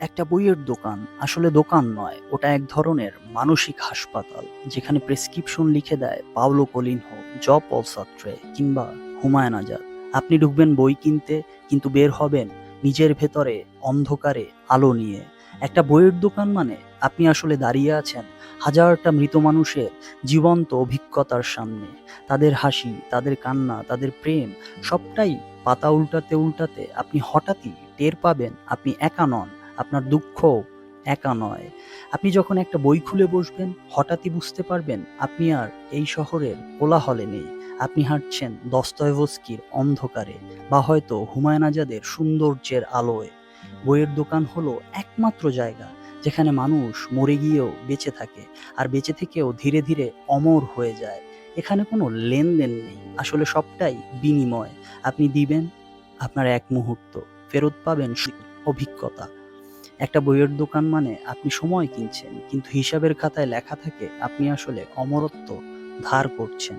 একটা বইয়ের দোকান। আসলে দোকান নয়, ওটা এক ধরনের মানসিক হাসপাতাল, যেখানে প্রেসক্রিপশন লিখে দেয় পাওলো কোলিনহো জ পল সাত্রে, কিংবা হুমায়ুন আজাদ। আপনি ঢুকবেন বই কিনতে, কিন্তু বের হবেন নিজের ভেতরে অন্ধকারে, আলো নিয়ে। একটা বইয়ের দোকান মানে আপনি আসলে দাঁড়িয়ে আছেন হাজারটা মৃত মানুষের জীবন্ত অভিজ্ঞতার সামনে। তাদের হাসি, তাদের কান্না, তাদের প্রেম, সবটাই পাতা উল্টাতে উল্টাতে আপনি হঠাৎই টের পাবেন আপনি একা নন। আপনার দুঃখ একা নয়। আপনি যখন একটা বই খুলে বসবেন, হঠাৎই বুঝতে পারবেন আপনি আর এই শহরের কোলাহলে নেই। আপনি হাঁটছেন দস্তয়েভস্কির অন্ধকারে বা হয়তো হুমায়ুন আজাদের সৌন্দর্যের আলোয়। বইয়ের দোকান হলো একমাত্র জায়গা যেখানে মানুষ মরে গিয়েও বেঁচে থাকে আর বেঁচে থেকেও ধীরে ধীরে অমর হয়ে যায়। এখানে কোনো লেনদেন নেই। আসলে সবটাই বিনিময়। আপনি দিবেন আপনার এক মুহূর্ত। ফেরত পাবেন অভিজ্ঞতা। একটা বইয়ের দোকান মানে আপনি সময় কিনছেন, কিন্তু হিসাবের খাতায় লেখা থাকে আপনি আসলে অমরত্ব ধার করছেন।